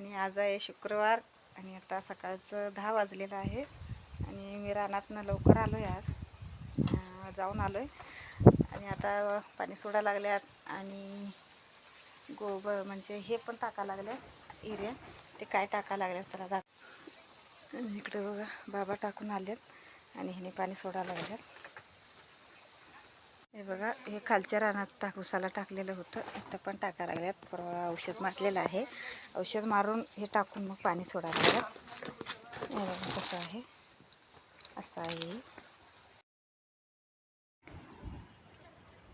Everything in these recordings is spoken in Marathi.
आणि आज आहे शुक्रवार आणि आता सकाळचं दहा वाजलेलं आहे आणि मी रानातनं लवकर आलो आहे आज जाऊन आलो आहे आणि आता पाणी सोडा लागल्यात आणि गोबर म्हणजे हे पण टाका लागले एरिया ते काय टाका लागले जरा दाख इकडे बघा बाबा टाकून आलेत आणि ह्याने पाणी सोडा लागल्यात. हे बघा हे खालच्या रानात टाक उसाला टाकलेलं होतं. इथं पण टाका लागल्यात. परवा औषध मारलेलं आहे. औषध मारून हे टाकून मग पाणी सोडायला लागलं हे बघा कसं आहे. असं आहे.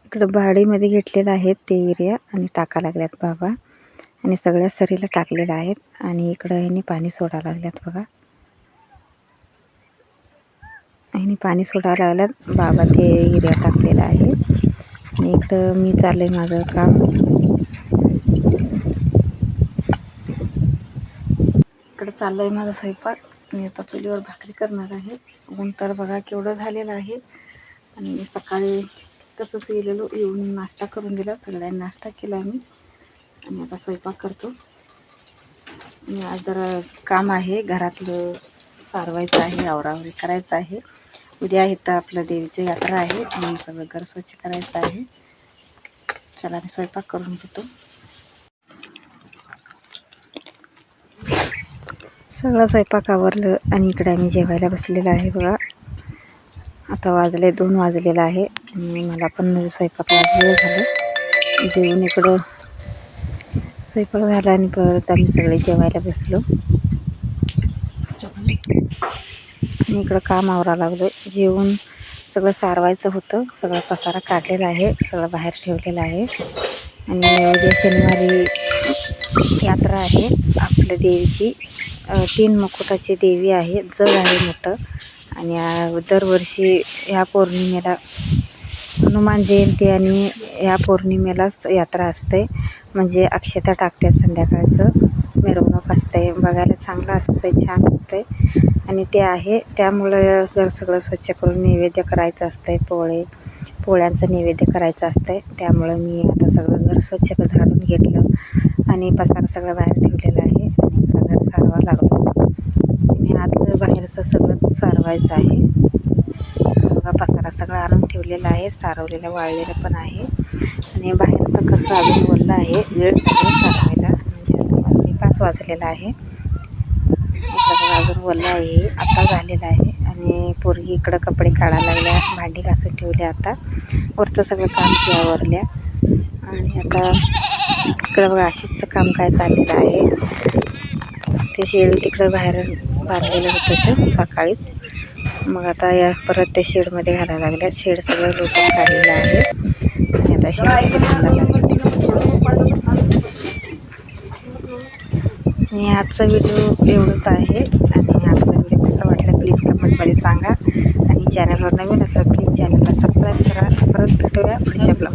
इकडं भाडीमध्ये घेतलेलं आहे ते एरिया आणि टाका लागल्यात बाबा. आणि सगळ्या सरीला टाकलेलं आहेत. आणि इकडं ह्यांनी पाणी सोडायला लागल्यात बघा ह्यांनी पाणी सोडायला लागल्यात. बाबा ते एरिया टाकलेला आहे. आणि इकडं मी चाललंय माझं काम. इकडं चाललंय माझा स्वयंपाक. मी आता चुलीवर भाकरी करणार आहे. ऊन तर बघा केवढं झालेलं आहे. आणि मी सकाळी तसंच गेलेलो. येऊन नाश्ता करून दिला. सगळ्यांनी नाश्ता केला मी आणि आता स्वयंपाक करतो. आज जरा काम आहे. घरातलं सारवायचं आहे. आवरावरी करायचं आहे. उद्या इथं आपलं देवीची यात्रा आहे. म्हणून सगळं घर स्वच्छ करायचं आहे. चला मी स्वयंपाक करून घेतो. सगळं स्वयंपाक आवरलं आणि इकडे आम्ही जेवायला बसलेलं आहे बघा. आता वाजले दोन वाजलेलं आहे. आणि मला पण स्वयंपाक वाजलेलं झालं. जेवून इकडं स्वयंपाक झाला आणि परत आम्ही सगळे जेवायला बसलो. मी इकडं काम आवरा लागलो जेवून सगळं सारवायचं होतं. सगळा पसारा काढलेला आहे. सगळं बाहेर ठेवलेलं आहे. आणि उद्या शनिवारी यात्रा आहे आपल्या देवीची. तीन मुकुटाची देवी आहे. जग आहे मोठं. आणि दरवर्षी ह्या पौर्णिमेला हनुमान जयंती आणि ह्या पौर्णिमेलाच यात्रा असते. म्हणजे अक्षता टाकतात संध्याकाळचं. मिरवणूक असते बघायला चांगलं असतंय छान असते आणि ते आहे त्यामुळं घर सगळं स्वच्छ करून नैवेद्य करायचं असते पोळे पोळ्यांचं नैवेद्य करायचं असते त्यामुळं मी आता सगळं घर स्वच्छ झाडून घेतलं आणि पसारा सगळं बाहेर ठेवलेला आहे आणि घर सारवा लागलो आणि आतलं बाहेरचं सगळं सारवायचं आहे. बघा पसारा सगळं आणून ठेवलेला आहे सारवलेलं वाळलेलं पण आहे. आणि बाहेरचं कसं अजून बोललं आहे वेळ सगळं सारवायला पाच वाजलेला आहे. अजून ओलं आहे आता झालेलं आहे. आणि पोरगी इकडं कपडे काढायला लागल्या भांडी घासून ठेवली आता. वरचं सगळं काम ती आवरल्या. आणि आता इकडं बघा अशीच काम काय चाललेलं आहे. ते शेड तिकडं बाहेर बांधलेलं होतं ते सकाळीच. मग आता या परत त्या शेडमध्ये घालायला लागल्या. शेड सगळं लोटून काढलेलं आहे. आणि आता शेड बांधायला लागले आणि आजचा व्हिडिओ एवढंच आहे. आणि आजचा व्हिडिओ कसा वाटला प्लीज कमेंटमध्ये सांगा. आणि चॅनलवर नवीन असं प्लीज चॅनलला सबस्क्राईब करा. परत भेटूया पुढच्या ब्लॉग